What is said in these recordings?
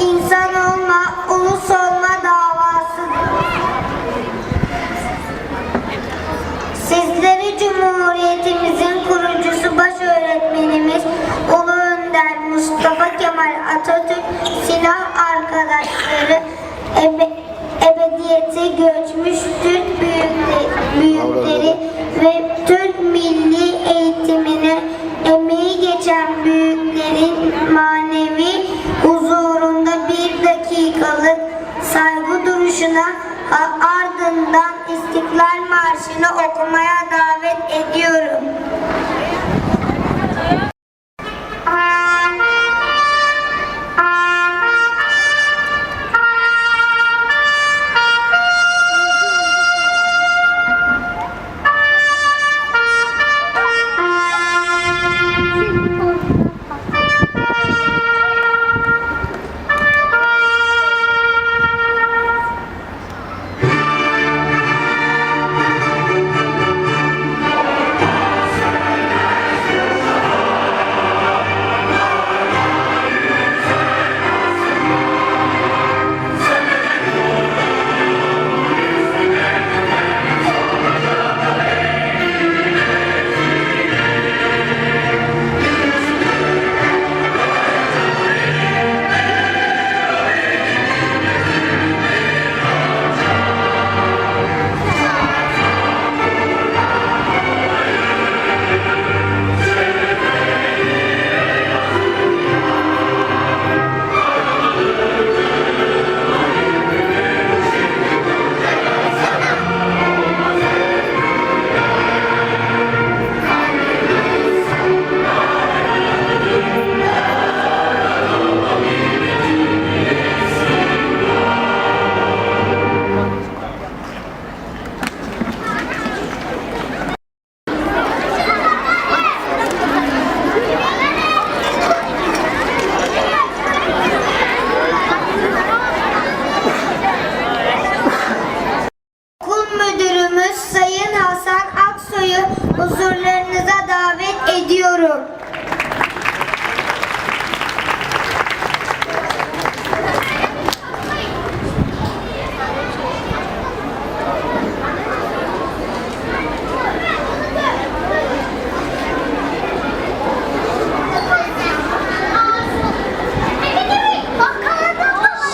insan olma, ulus olma davasıdır. Sizleri Cumhuriyetimizin kurucusu baş öğretmenimiz Ulu Önder Mustafa Kemal Atatürk silah arkadaşları ebe, ebediyete göçmüş Türk büyükle- büyükleri ve Türk milli eğitimine emeği geçen büyüklerin manevi huzurunda saygı duruşuna ardından İstiklal Marşı'nı okumaya davet ediyorum.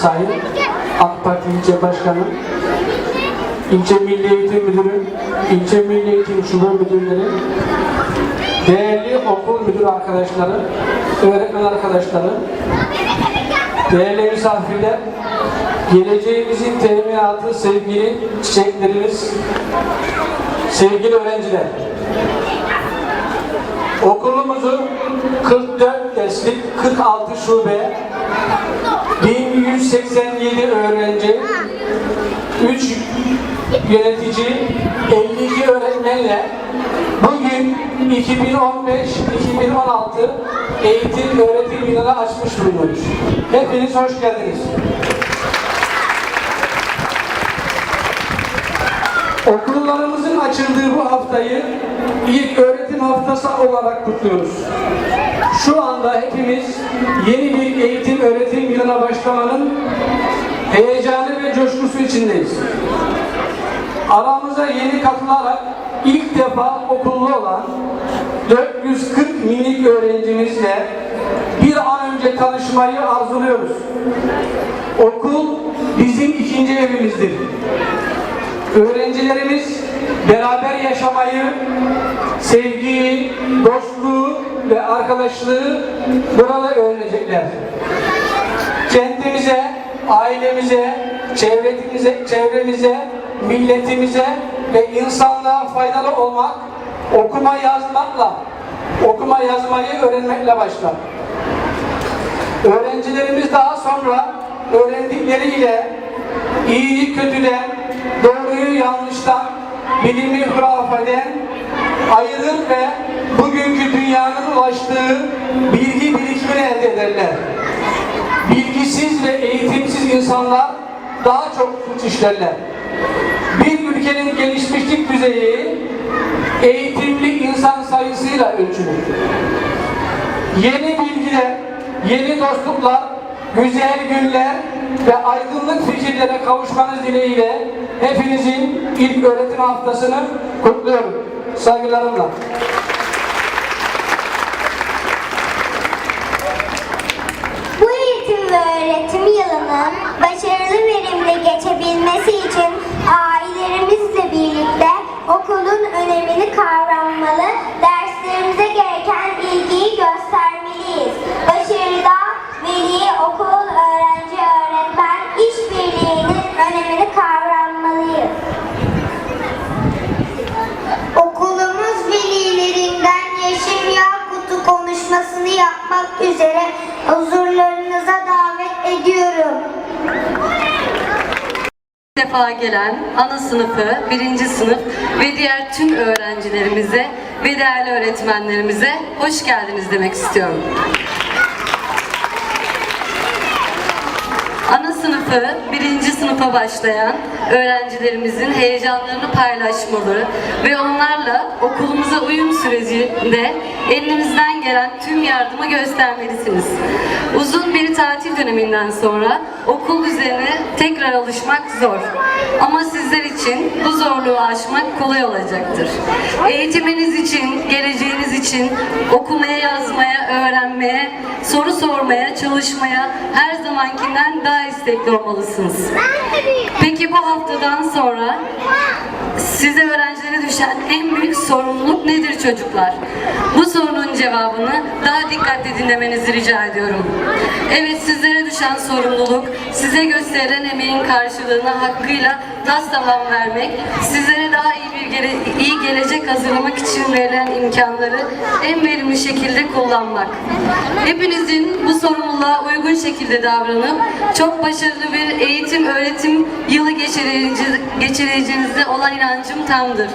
Sayın AK Parti İlçe Başkanı, İlçe Milli Eğitim Müdürü, İlçe Milli Eğitim Şube Müdürleri, değerli okul müdür arkadaşları, öğretmen arkadaşları, değerli misafirler, geleceğimizin teminatı sevgili çiçeklerimiz, sevgili öğrenciler. 44 derslik 46 şube 1187 öğrenci, 3 yönetici, 52 öğretmenle bugün 2015-2016 eğitim öğretim yılını açmış bulunuyoruz. Hepiniz hoş geldiniz. Okullarımızın açıldığı bu haftayı ilk öğretim haftası olarak kutluyoruz. Şu anda hepimiz yeni bir eğitim öğretim yılına başlamanın heyecanı ve coşkusu içindeyiz. Aramıza yeni katılarak ilk defa okullu olan 440 minik öğrencimizle bir an önce tanışmayı arzuluyoruz. Okul bizim ikinci evimizdir. Öğrencilerimiz beraber yaşamayı, sevgiyi, dostluğu ve arkadaşlığı burada öğrenecekler. Kendimize, ailemize, çevremize, çevremize, milletimize ve insanlığa faydalı olmak, okuma yazmakla, okuma yazmayı öğrenmekle başlar. Öğrencilerimiz daha sonra öğrendikleriyle iyiyi kötüden, doğruyu yanlıştan, bilimi hurafeden ayırır ve bugünkü dünyanın ulaştığı bilgi birikimini elde ederler. Bilgisiz ve eğitimsiz insanlar daha çok suç işlerler. Bir ülkenin gelişmişlik düzeyi eğitimli insan sayısıyla ölçülür. Yeni bilgiler, yeni dostluklar, güzel günler ve aydınlık fikirlere kavuşmanız dileğiyle hepinizin ilk öğretim haftasını kutluyorum. Saygılarımla. Bu eğitim ve öğretim yılının başarılı verimli geçebilmesi için ailelerimizle birlikte okulun önemini kavranmalı, derslerimize gereken ilgiyi göstermeliyiz. Konuşmasını yapmak üzere huzurlarınıza davet ediyorum. İlk defa gelen ana sınıfı, birinci sınıf ve diğer tüm öğrencilerimize ve değerli öğretmenlerimize hoş geldiniz demek istiyorum. Ana sınıfı, birinci sınıfa başlayan öğrencilerimizin heyecanlarını paylaşmalı ve onlarla okulumuza uyum sürecinde elinizden gelen tüm yardımı göstermelisiniz. Uzun bir tatil döneminden sonra okul düzenine tekrar alışmak zor. Ama sizler için bu zorluğu aşmak kolay olacaktır. Eğitiminiz için, geleceğiniz için okumaya, yazmaya, öğrenmeye, soru sormaya, çalışmaya her zamankinden daha istekli olmalısınız. Peki bu haftadan sonra size öğrencilere düşen en büyük sorumluluk nedir çocuklar? Bu sorunun cevabını daha dikkatli dinlemenizi rica ediyorum. Evet sizlere düşen sorumluluk, size gösterilen emeğin karşılığını hakkıyla tas tamam vermek, sizlere daha iyi bir gele- iyi gelecek hazırlamak için verilen imkanları en verimli şekilde kullanmak. Hepinizin bu sorumluluğa uygun şekilde davranıp çok başarılı bir eğitim öğretim yılı geçireceğiniz- geçireceğinize olan inancım tamdır.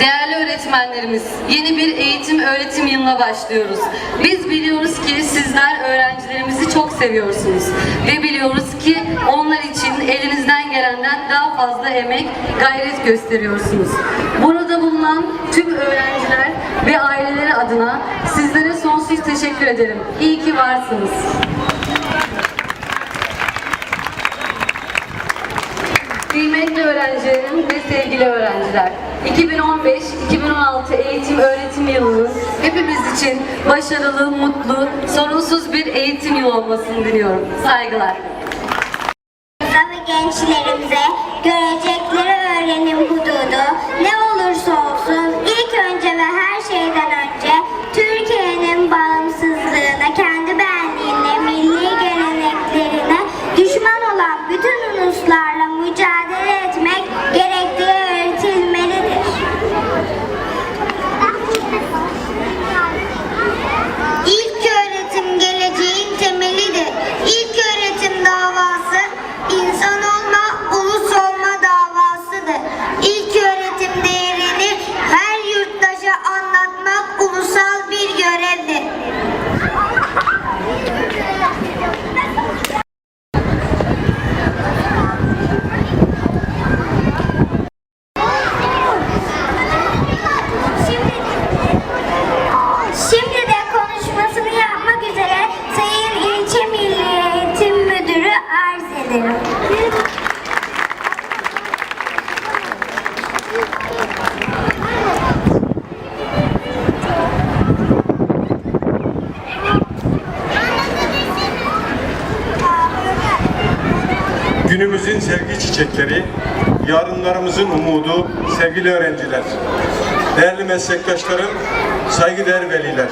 Değerli öğretmenlerimiz, yeni bir eğitim öğretim yılına başlıyoruz. Biz biliyoruz ki sizler öğrencilerimizi çok seviyorsunuz ve biliyoruz ki onlar için elinizden gelenden daha fazla emek, gayret gösteriyorsunuz. Burada bulunan tüm öğrenciler ve aileleri adına sizlere sonsuz teşekkür ederim. İyi ki varsınız. Kıymetli öğrencilerim ve sevgili öğrenciler, 2015-2016 eğitim öğretim yılının hepimiz için başarılı, mutlu, sorunsuz bir eğitim yılı olmasını diliyorum. Saygılar. ve gençlerimize görecekleri ederim. Günümüzün sevgi çiçekleri, yarınlarımızın umudu, sevgili öğrenciler, değerli meslektaşlarım, saygıdeğer veliler.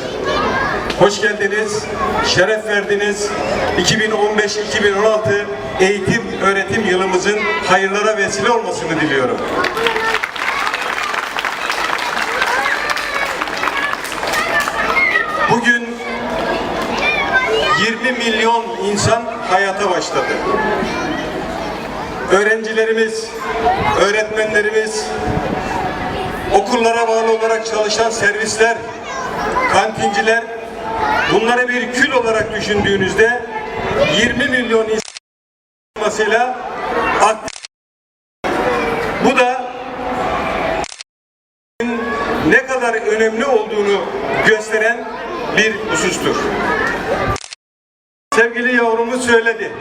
Hoş geldiniz, şeref verdiniz. 2015-2016 eğitim öğretim yılımızın hayırlara vesile olmasını diliyorum. Bugün 20 milyon insan hayata başladı. Öğrencilerimiz, öğretmenlerimiz, okullara bağlı olarak çalışan servisler, kantinciler, bunları bir kül olarak düşündüğünüzde 20 milyon insan olmasıyla bu da ne kadar önemli olduğunu gösteren bir husustur. sevgili yavrumuz söyledi.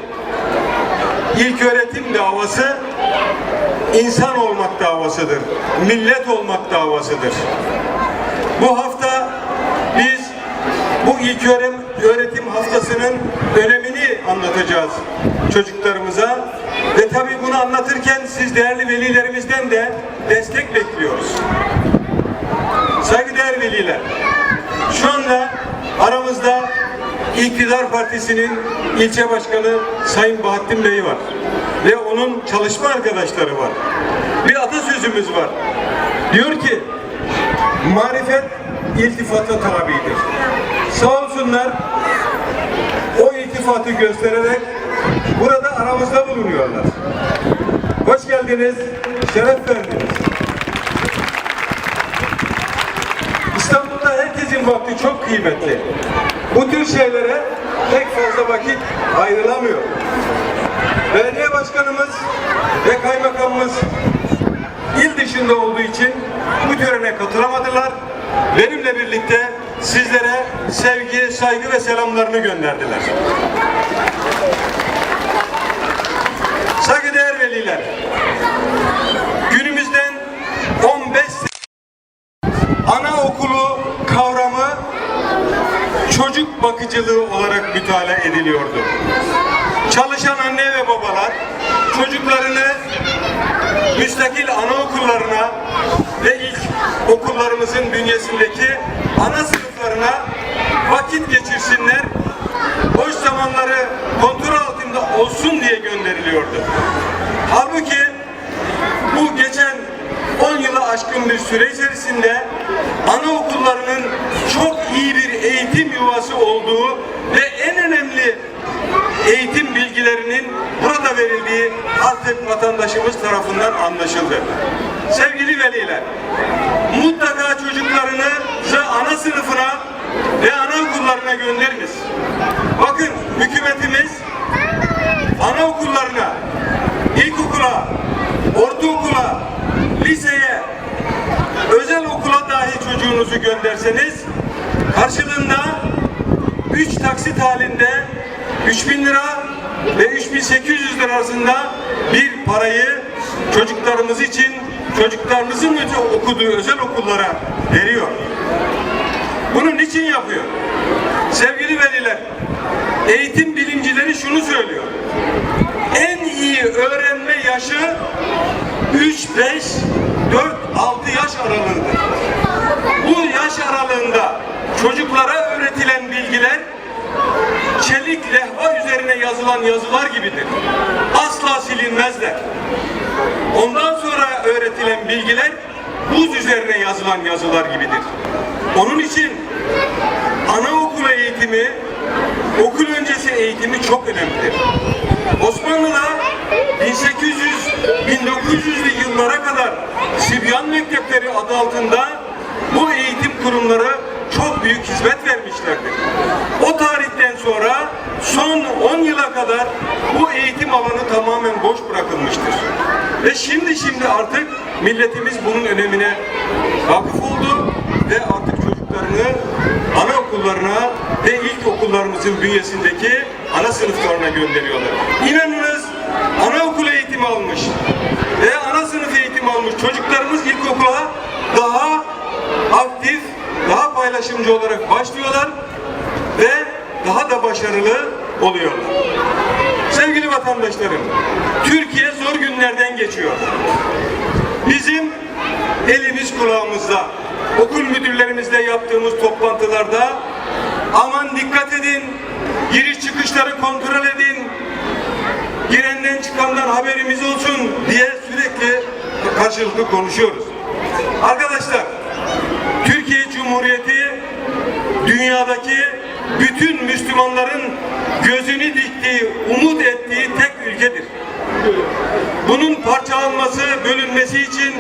İlk öğretim davası insan olmak davasıdır. Millet olmak davasıdır. Bu hafta biz bu ilk öğretim haftasının önemini anlatacağız çocuklarımıza. Ve tabii bunu anlatırken siz değerli velilerimizden de destek bekliyoruz. Saygıdeğer veliler, şu anda aramızda İktidar Partisi'nin ilçe başkanı Sayın Bahattin Bey var. Ve onun çalışma arkadaşları var. Bir atasözümüz var. Diyor ki, marifet iltifata tabidir. Sağ olsunlar iltifatı göstererek burada aramızda bulunuyorlar. Hoş geldiniz, şeref verdiniz. İstanbul'da herkesin vakti çok kıymetli. Bu tür şeylere pek fazla vakit ayrılamıyor. Belediye başkanımız ve kaymakamımız il dışında olduğu için bu törene katılamadılar. Benimle birlikte sizlere sevgi, saygı ve selamlarını gönderdiler. Saygıdeğer veliler, günümüzden 15 anaokulu kavramı çocuk bakıcılığı olarak mütalaa ediliyordu. Çalışan anne ve babalar çocuklarını müstakil anaokullarına ve ilk okullarımızın bünyesindeki ana sınıflarına vakit geçirsinler, boş zamanları kontrol altında olsun diye gönderiliyordu. Halbuki bu geçen 10 yılı aşkın bir süre içerisinde anaokullarının çok iyi bir eğitim yuvası olduğu ve en önemli eğitim bilgilerinin burada verildiği artık vatandaşımız tarafından anlaşıldı. Sevgili veliler, mutlaka çocuklarınızı ana sınıfına ve anaokullarına gönderiniz. Bakın hükümetimiz anaokullarına, ilkokula, ortaokula, liseye, özel okula dahi çocuğunuzu gönderseniz karşılığında 3 taksit halinde 3000 lira ve 3800 lira bir parayı çocuklarımız için çocuklarımızın okuduğu özel okullara veriyor. Bunun için yapıyor. Sevgili veliler, eğitim bilimcileri şunu söylüyor. En iyi öğrenme yaşı 3, 5, 4, 6 yaş aralığıdır. Bu yaş aralığında çocuklara öğretilen bilgiler çelik lehva üzerine yazılan yazılar gibidir. Asla silinmezler. Ondan sonra öğretilen bilgiler buz üzerine yazılan yazılar gibidir. Onun için anaokulu eğitimi, okul öncesi eğitimi çok önemlidir. Osmanlı'da 1800 1900'lü yıllara kadar Sibyan Mektepleri adı altında bu eğitim kurumları çok büyük hizmet vermişlerdir. O tarihten sonra son 10 yıla kadar bu eğitim alanı tamamen boş bırakılmıştır. Ve şimdi şimdi artık milletimiz bunun önemine vakıf oldu ve artık çocuklarını anaokullarına ve ilkokullarımızın bünyesindeki ana sınıflarına gönderiyorlar. İnanınız anaokulu eğitimi almış ve ana sınıf eğitimi almış çocuklarımız ilkokula daha aktif, daha paylaşımcı olarak başlıyorlar ve daha da başarılı oluyorlar. Sevgili vatandaşlarım, Türkiye zor günlerden geçiyor. Bizim elimiz kulağımızda. Okul müdürlerimizle yaptığımız toplantılarda aman dikkat edin, giriş çıkışları kontrol edin, girenden çıkandan haberimiz olsun diye sürekli karşılıklı konuşuyoruz. Arkadaşlar, Türkiye Cumhuriyeti dünyadaki bütün Müslümanların gözünü diktiği, umut ettiği tek ülkedir. Bunun parçalanması, bölünmesi için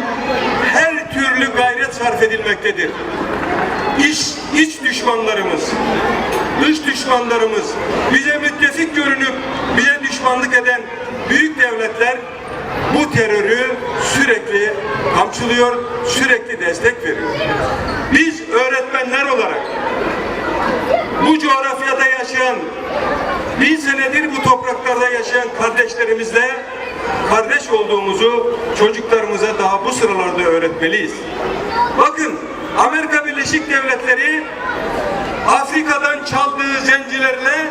her türlü gayret sarf edilmektedir. İç, iç düşmanlarımız, dış düşmanlarımız, bize müttefik görünüp bize düşmanlık eden büyük devletler bu terörü sürekli kamçılıyor, sürekli destek veriyor. Biz öğretmenler olarak bu coğrafyada yaşayan, bin senedir bu topraklarda yaşayan kardeşlerimizle kardeş olduğumuzu çocuklarımıza daha bu sıralarda öğretmeliyiz. Bakın Amerika Birleşik Devletleri Afrika'dan çaldığı zencilerle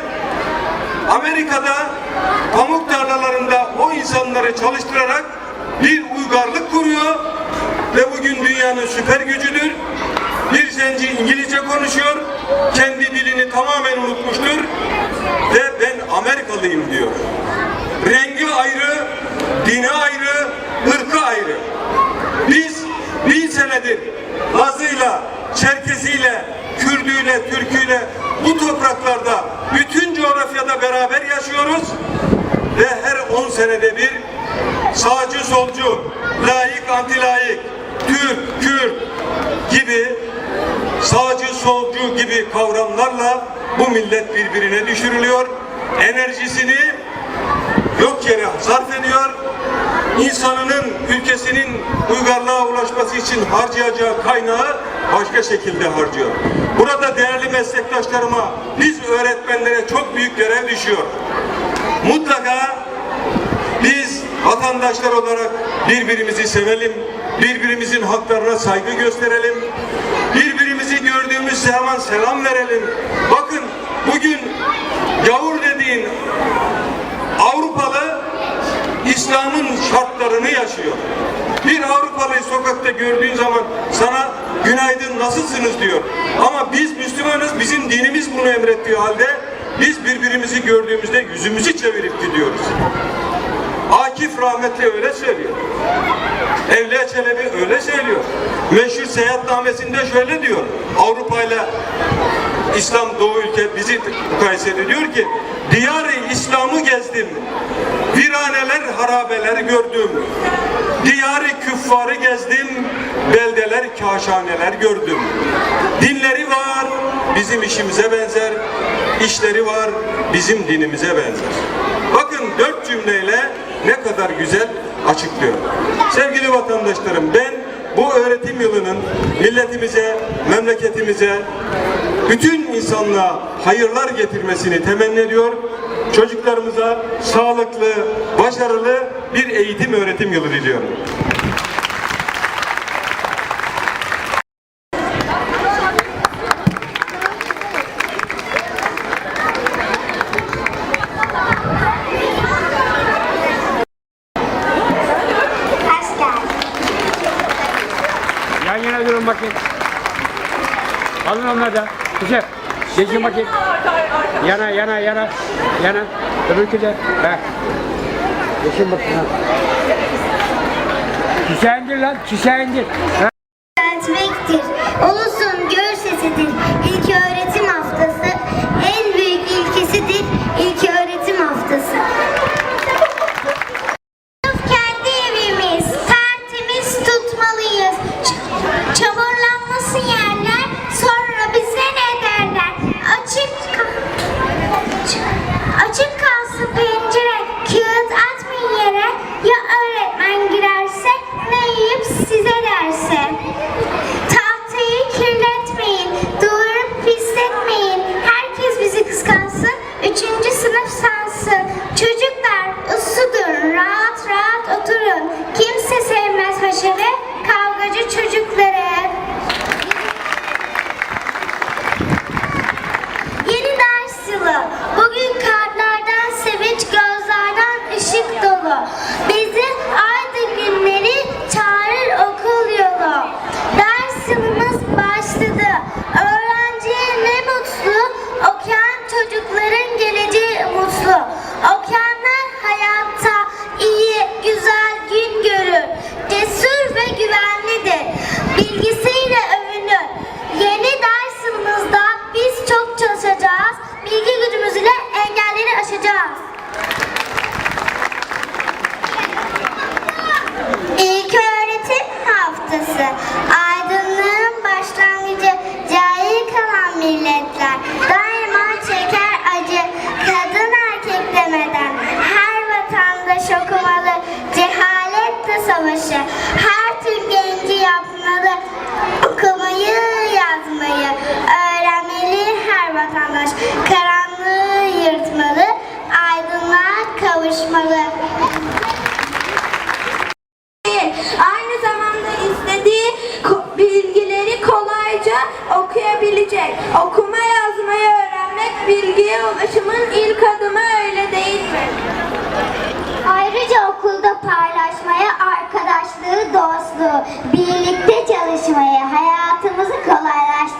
Amerika'da pamuk tarlalarında o insanları çalıştırarak bir uygarlık kuruyor ve bugün dünyanın süper gücüdür. Bir zenci İngilizce konuşuyor, kendi dilini tamamen unutmuştur ve ben Amerikalıyım diyor. Rengi ayrı, dini ayrı, ırkı ayrı. Biz bin senedir Lazıyla, Çerkesiyle, Kürdüyle, Türküyle bu topraklarda bütün coğrafyada beraber yaşıyoruz ve her 10 senede bir sağcı solcu, layık antilayık, Türk, Kürt gibi sağcı solcu gibi kavramlarla bu millet birbirine düşürülüyor. Enerjisini yok yere sarf ediyor. İnsanının, ülkesinin uygarlığa ulaşması için harcayacağı kaynağı başka şekilde harcıyor. Burada değerli meslektaşlarıma, biz öğretmenlere çok büyük görev düşüyor. Mutlaka biz vatandaşlar olarak birbirimizi sevelim, birbirimizin haklarına saygı gösterelim, birbirimizi gördüğümüz zaman selam verelim. Bakın bugün gavur dediğin Avrupalı İslam'ın şartlarını yaşıyor. Bir Avrupalıyı sokakta gördüğün zaman sana günaydın nasılsınız diyor. Ama biz Müslümanız, bizim dinimiz bunu emrettiği halde biz birbirimizi gördüğümüzde yüzümüzü çevirip gidiyoruz. Akif rahmetli öyle söylüyor. Evliya Çelebi öyle söylüyor. Meşhur seyahatnamesinde şöyle diyor. Avrupa ile İslam Doğu ülke bizi mukayese ediyor ki Diyar-ı İslam'ı gezdim. Viraneler, harabeler gördüm. Diyar-ı küffarı gezdim. Beldeler, kaşaneler gördüm. Dinleri var, bizim işimize benzer. İşleri var, bizim dinimize benzer. Bakın dört cümleyle ne kadar güzel açıklıyor. Sevgili vatandaşlarım ben bu öğretim yılının milletimize, memleketimize, bütün insanlığa hayırlar getirmesini temenni ediyor. Çocuklarımıza sağlıklı, başarılı bir eğitim öğretim yılı diliyorum. Alın onları da. Güzel. Geçin bakayım. Yana yana yana. Yana. Öbürkü de. Ha. Geçin bakayım. İndir lan. Çiçeği indir. Haftası.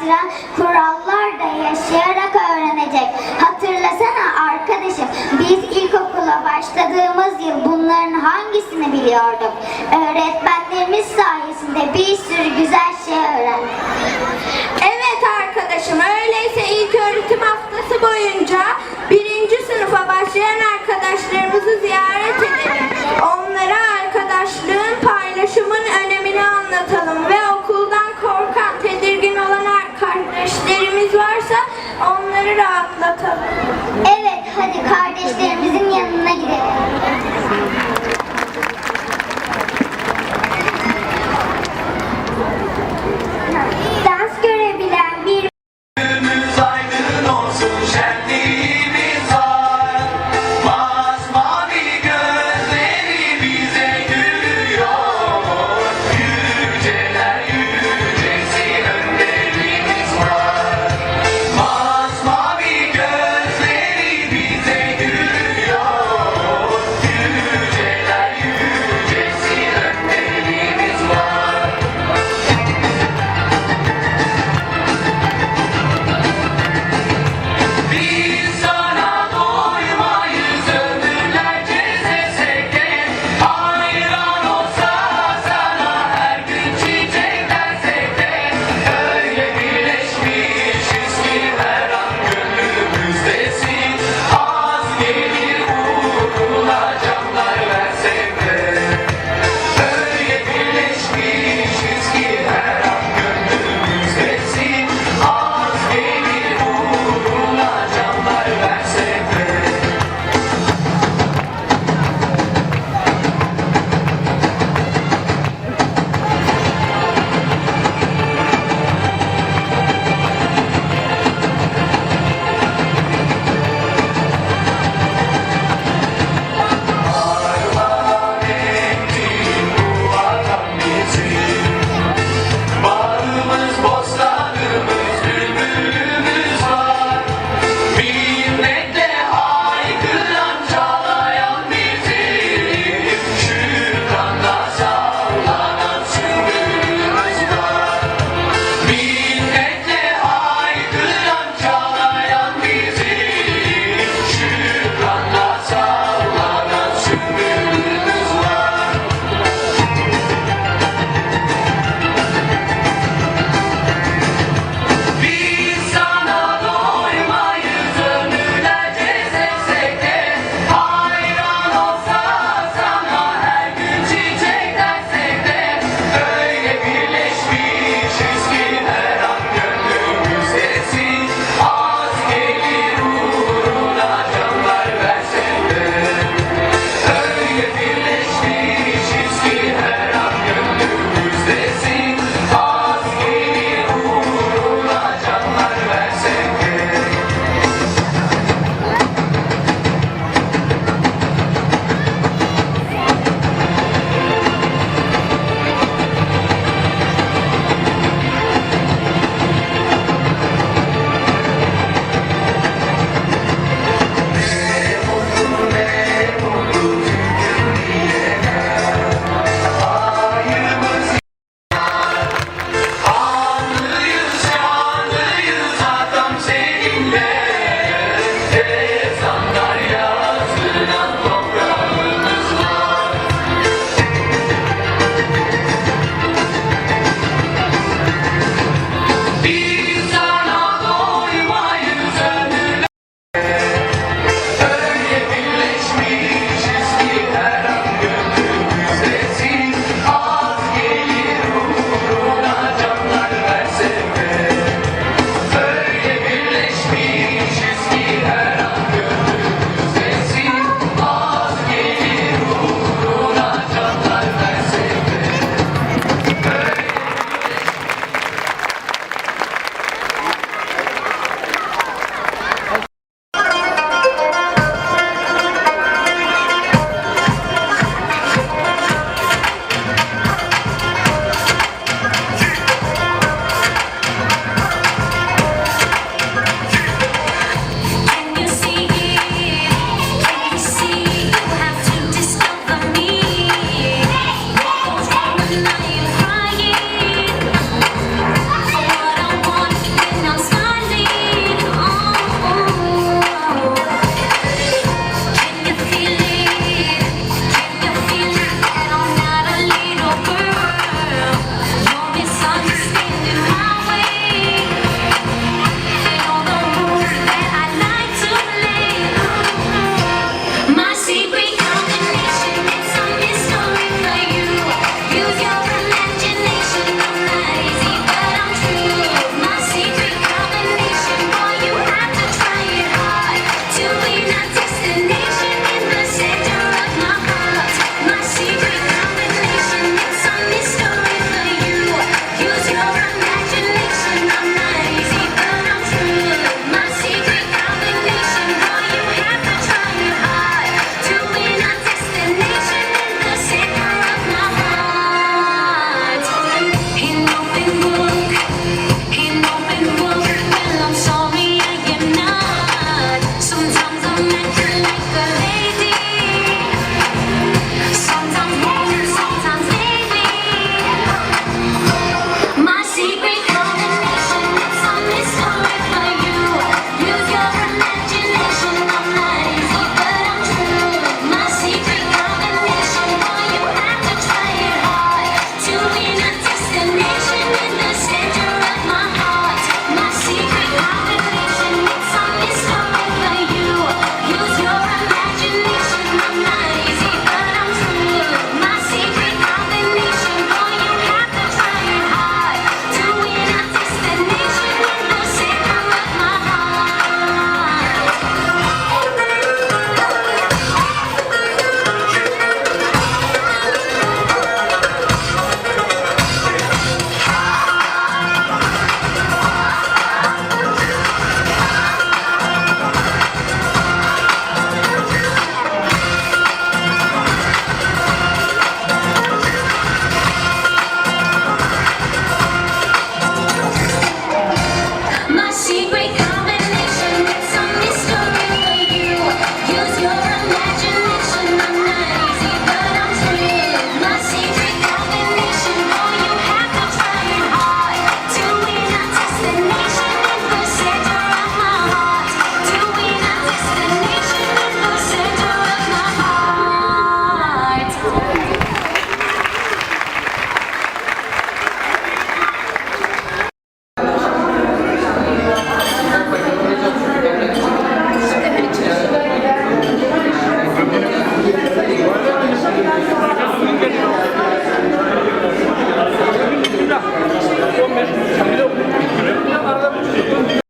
getiren kurallar da yaşayarak öğrenecek. Hatırlasana arkadaşım biz ilkokula başladığımız yıl bunların hangisini biliyorduk? Öğretmenlerimiz sayesinde bir sürü güzel şey öğrendik. Evet arkadaşım öyleyse ilk öğretim haftası boyunca birinci sınıfa başlayan arkadaşlarımızı ziyaret edelim. Onlara arkadaşlığın paylaşımın önemli